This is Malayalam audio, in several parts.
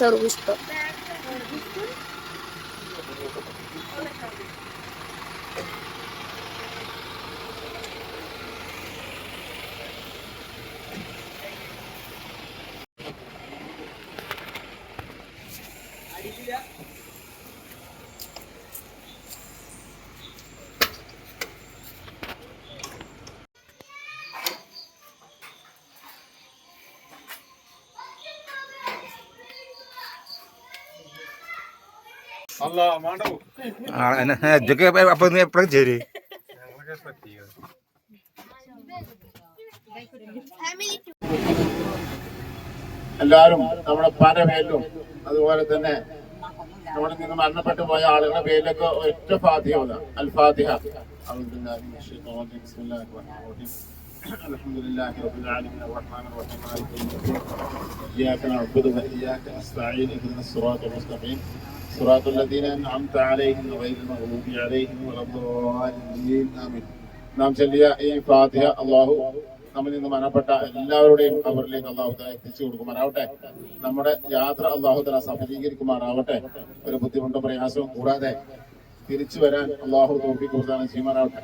ചെറുപുഷ്പം ഇതൊക്കെ അപ്പൊ നീ എപ്പോഴും ചേര് എല്ലാവരും നമ്മുടെ പല പേരിലും അതുപോലെ തന്നെ നമ്മുടെ നിന്ന് മരണപ്പെട്ടു പോയ ആളുകളുടെ പേരിലൊക്കെ ഒറ്റ ഫാത്തിഹ അൽ ഫാത്തിഹ أعوذ بالله من الشيطان الرجيم بسم الله الرحمن الرحيم الحمد لله رب العالمين الرحمن الرحيم مالك يوم الدين إياك نعبد وإياك نستعين اهدنا الصراط المستقيم صراط الذين أنعمت عليهم غير المغضوب عليهم ولا الضالين آمين നാം ചൊല്ലിയ ഈ ഫാത്തിഹ അള്ളാഹു നമ്മിൽ നിന്ന് മരണപ്പെട്ട എല്ലാവരുടെയും അവരിലേക്ക് അള്ളാഹു തല എത്തിച്ചു കൊടുക്കുമാറാവട്ടെ നമ്മുടെ യാത്ര അള്ളാഹു തല സഫലീകരിക്കുമാറാവട്ടെ ഒരു ബുദ്ധിമുട്ടും പ്രയാസവും കൂടാതെ തിരിച്ചു വരാൻ അള്ളാഹു തോപ്പി കൊടുത്താണ് ചെയ്യുമാറാവട്ടെ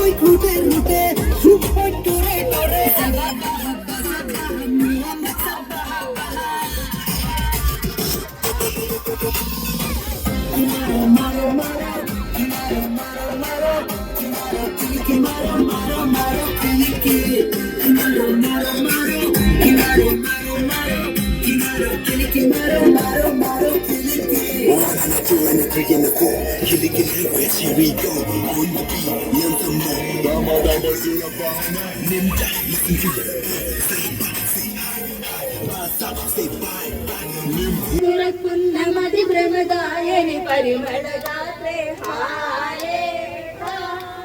ওই ঘুটে ঘুটে ஆனா டூ அண்ட் த்ரீ என்ன கோ கிளிக்கில் வெச்சி வீக்கோ one B N தம்போ Dhama Dhama சீரப்பா நிம்டா listen to நமதி பிரமதாயனி பரிமளதாத்ரே ஹாலே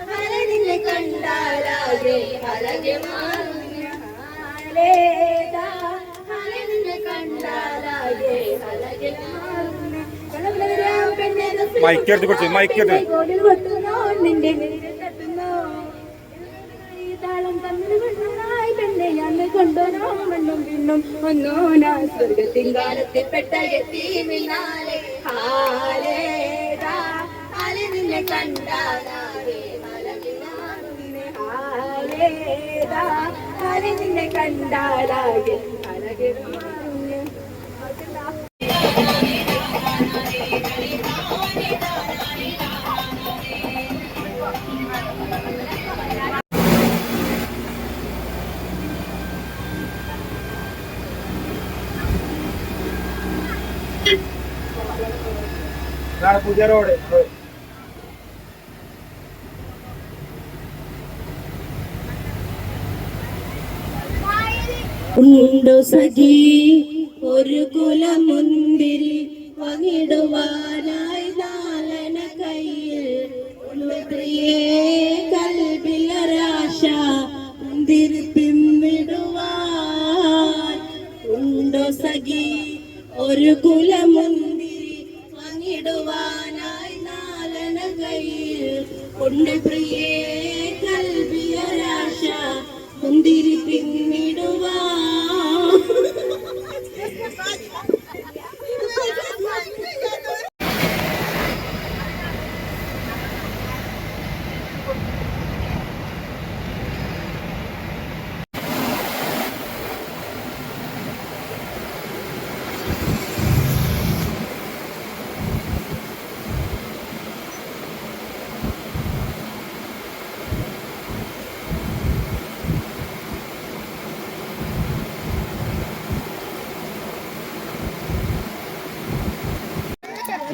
ஹலனில் கண்டாலாகே ஹலகே மாருண்ய ஹாலே ஹலனில் கண்டாலாகே ஹலகே மாருண்ய മൈക്കെടുത്ത് കൊടുത്തേ, മൈക്കെടുത്ത്. കൈകോടിൽ ആണ് പുതിയ റോഡ് ഉണ്ടോ സഖി ഒരു കുലമുന്തിരി പങ്കിടുവാനായി നാലന കയ്യിൽ. ഉള്ളു പ്രിയേ കൽബിലരാശ മുന്തിരി ഉണ്ടോ സഖി ഒരു കുലമുന്തിരി കൊണ്ട് പ്രിയേ കൽവിയൊരാശ മുന്തിരി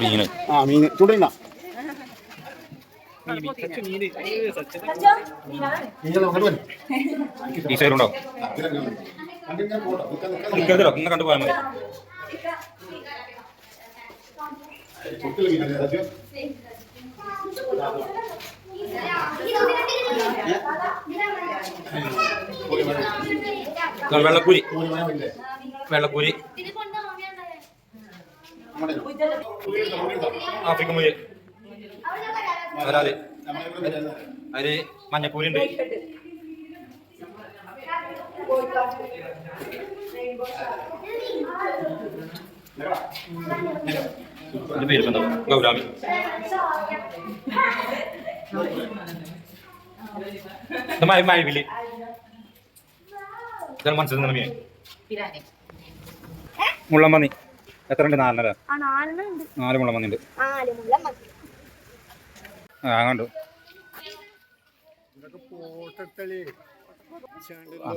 മീന് ആ മീൻ. ചൂടില്ല ഈ സൈഡിലുണ്ടാവും നിൽക്കരുതല്ലോ ഇന്ന് കണ്ടു പോയാൽ മതി. ഇതാ വെള്ളക്കൂരി വെള്ളക്കൂരി ആഫ്രിക്കൻ മുയൽ. വരാൽ. അതിൽ മഞ്ഞക്കൂരി ഉണ്ട് അതിന്റെ പേര് എന്താ? ഗൗരാമി. മഴ മഴവിൽ. ഇതാണ് മനസ്സിൽ മീൻ. മുള്ളമ്മന്നി എത്ര ഉണ്ട് നാലര നാല് മുള്ള മതി ആ കണ്ടു. ആ,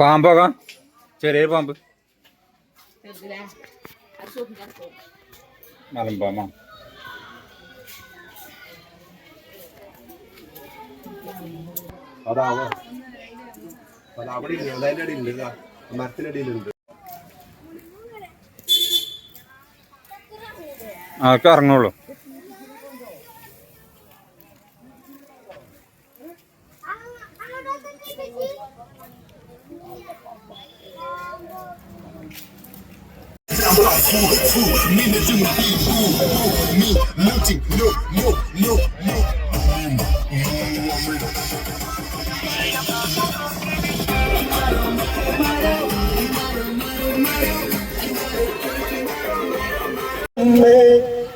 പാമ്പോകാം ചെറിയ പാമ്പ്. മലമ്പാമ്പ അതാവോ? അത് അവിടെ ഇല്ല. മരത്തിനടിയിലുണ്ട് അതൊക്കെ ഇറങ്ങുള്ളൂ.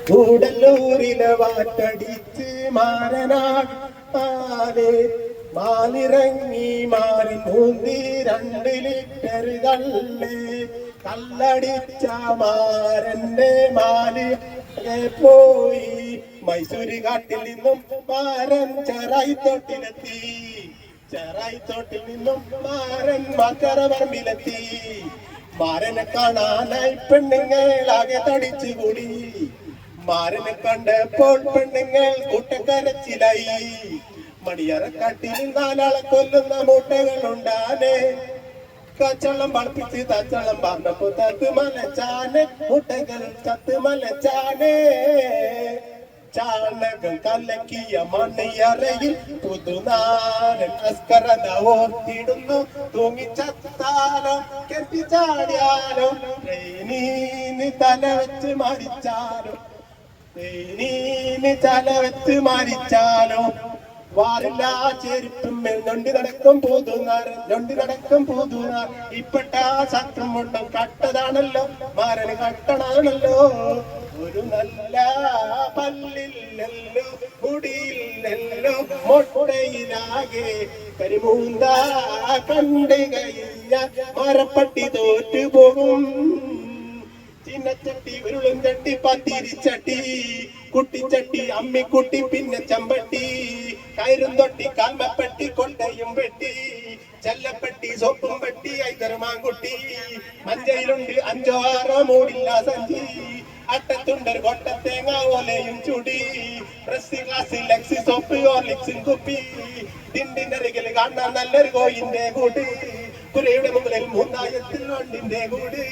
കൂടല്ലൂരിലെ വാറ്റടിച്ച് മാരനാട് മാലെ മാലിറങ്ങി മാറി മൂന്തി രണ്ട് ലിറ്റർ കള്ള് കല്ലടിച്ച മാരന്റെ മാലി. പോയി മൈസൂരി കാട്ടിൽ നിന്നും മാരൻ ചെറായി തൊട്ടിലെത്തി ചെറായി തോട്ടിൽ നിന്നും മാരൻ മക്കര പറമ്പിലെത്തി മാരനെ കാണാനായി പെണ്ണുങ്ങളാകെ തടിച്ചു കൂടി. മാരനെ കണ്ടപ്പോൾ പെണ്ണുങ്ങൾ കൂട്ടക്കരച്ചിലായി. മണിയറക്കാട്ടിൽ നാലാളെ കൊല്ലുന്ന മൂട്ടകൾ ഉണ്ടാനെ കച്ചളം പളപ്പിച്ച് തച്ചളം പറഞ്ഞപ്പോ തത്ത് മലച്ചാനെ മുട്ടകൾ തത്ത് മലച്ചാനെ ചാണകം കലക്കിയ മണിയറയിൽ പുതുനാരൻ അസ്കരത ഓർത്തിടുന്നു. തൂങ്ങിച്ചത്താലോ കെട്ടിച്ചാടിയാലോ ട്രെയിനീന് തല വെച്ച് മരിച്ചാലോ ട്രെയിനീന് തല വെച്ച് മരിച്ചാലോ. വാറില്ല ചെരുപ്പും നൊണ്ടി നടക്കും പൂതുനാർ നൊണ്ടി നടക്കും പൂതുനാർ. ഇപ്പെട്ട ശത്രും കൊണ്ടും കട്ടതാണല്ലോ മാരന് കട്ടണാണല്ലോ. ഒരു നല്ല പല്ലില്ലല്ലോ മുടിയില്ലല്ലോ മൊട്ടയിലാകെ കരിമൂന്ത കണ്ടു കഴിഞ്ഞാൽ മരപ്പട്ടി തോറ്റു പോകും. ചിന്നച്ചട്ടി ഉരുളും ചട്ടി പത്തിരിച്ചട്ടി കുട്ടിച്ചട്ടി അമ്മിക്കുട്ടി പിന്നെ ചമ്പട്ടി. കയറും തൊട്ടി കാൽമപ്പെട്ടി കൊണ്ടയും വെട്ടി ചെല്ലപ്പെട്ടി സോപ്പും പെട്ടി ഐതരമാൻകുട്ടി മഞ്ചയിലുണ്ട് അഞ്ചോ ആറോ മൂടില്ല സഞ്ചി. അട്ടത്തുണ്ടർ കൊട്ടത്തേങ്ങ ഓലയും ചുടി. പ്രസ് ക്ലാസ്സിൽ ലക്സി സോപ്പ് ഓർലിക്സും കുപ്പി. തിണ്ടിന്റെ കാണാൻ നല്ലൊരു കോയിന്റെ കൂട്ടി കുരയുടെ മുകളിൽ മൂന്നായത്തിൽ വണ്ടിന്റെ കൂട്.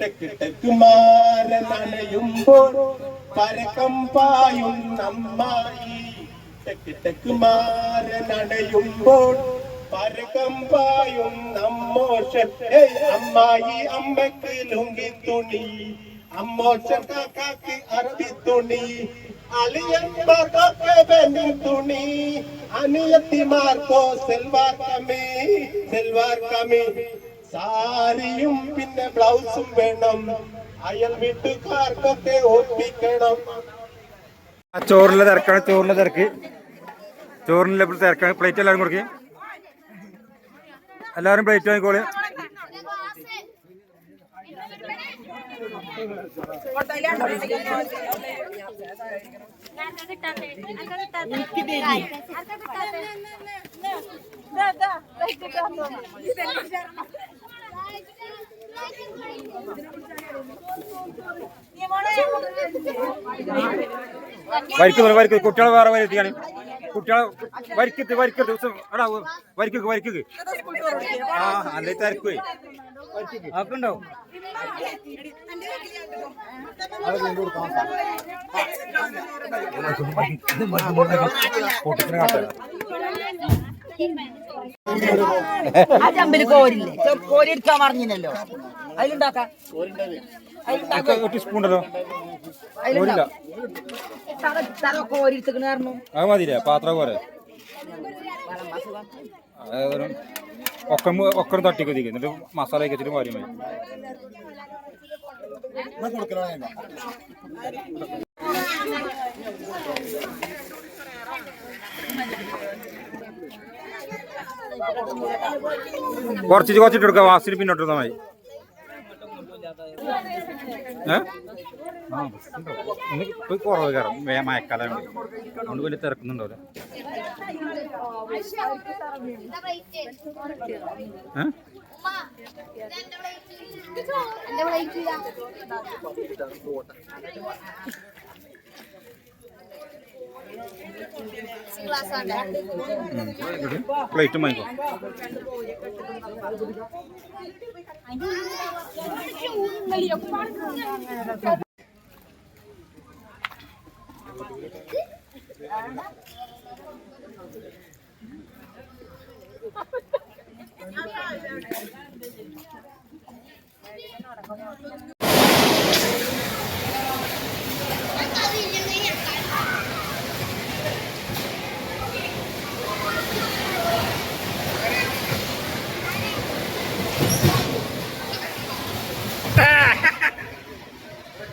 തെക്ക് അണയുമ്പോൾ പരക്കം പായും നമ്മായി തെക്ക് തെക്കുമാരൻ അണയുമ്പോൾ പരക്കം പായും നമ്മോഷൻ ഏയ് അമ്മായി അമ്മയ്ക്ക് ലുങ്കി തുണി അമ്മോഷ കാക്കാക്ക് അറബി തുണി അളിയന്മാർക്കൊക്കെ വെണ്ണി തുണി. അനിയത്തിമാർക്കോ സെൽവാർ കമി സെൽവാർ കമി. സാരിയും പിന്നെ ബ്ലൗസും വേണം. അയൽ വീട്ടുകാർക്കൊക്കെ ഒപ്പിക്കണം. ചോറിലെ തിരക്കാണ് ചോറിലെ തിരക്ക്. ചോറിലെ തിരക്കാണ്. പ്ലേറ്റ് എല്ലാവരും കൊടുക്കുക എല്ലാവരും പ്ലേറ്റ് വാങ്ങിക്കോളി. വരിക്ക് വരിക്ക്. കുട്ടികളെ വേറെ വരുത്തിയാണ് കുട്ടികളെ വരിക്കത്ത് വരിക്ക ദിവസം എടാ വരിക്ക് വരിക്ക് ആ അല്ലേ തിരക്കുവേ. അതൊക്കെ ഉണ്ടാവും ആ ചമ്പിൽ കോരില്ലേ? കോരി എടുക്കാൻ പറഞ്ഞില്ലല്ലോ. അതിലുണ്ടാക്കാം. അത് മതിയില്ലേ? പാത്രം പോരെ ഒക്കെ ഒക്കെ തട്ടി കൊതിക്കും. എന്നിട്ട് മസാല വെച്ചിട്ട് മതി കുറച്ച് കുറച്ചിട്ട് എടുക്കാം. വാസിന് പിന്നോട്ട് മതി. ഇന്ന് ഇപ്പൊ കുറവ് കയറും വേ മഴക്കാലം അതുകൊണ്ട് വലിയ തിരക്കുന്നുണ്ടാവില്ല ഏ? പ്ലേറ്റ് വാങ്ങിക്കോ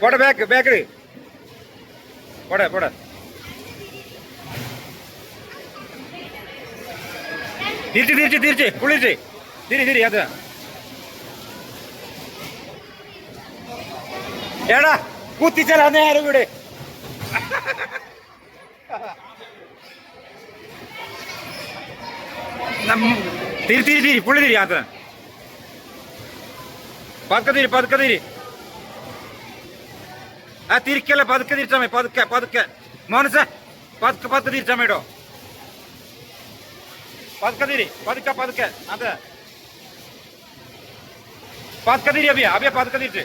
പോട്ടെ ബാക്ക് ബാക്ക് പോടെ പോടെ. തിരിച്ച് തിരിച്ച് തിരിച്ച്. പുള്ളിച്ച്. തിരി തിരി അത്. എടാ കുത്തിച്ചാൽ നേരം ഇവിടെ. തിരി തിരി തിരി. പുള്ളി തിരി അത് പതുക്കെ തിരി പതുക്കെ തിരി. ആ തിരിക്കല്ല പതുക്കെ തിരിച്ചാ മതി പതുക്കെ പതുക്കെ മോനസ പതുക്കെ പതുക്കെ തിരിച്ചാ മേടോ പതുക്കെ തിരി പതുക്കെ പതുക്കെ അതെ പതുക്കെ തിരി അഭിയ അഭിയ പതുക്കെ തിരിച്ച്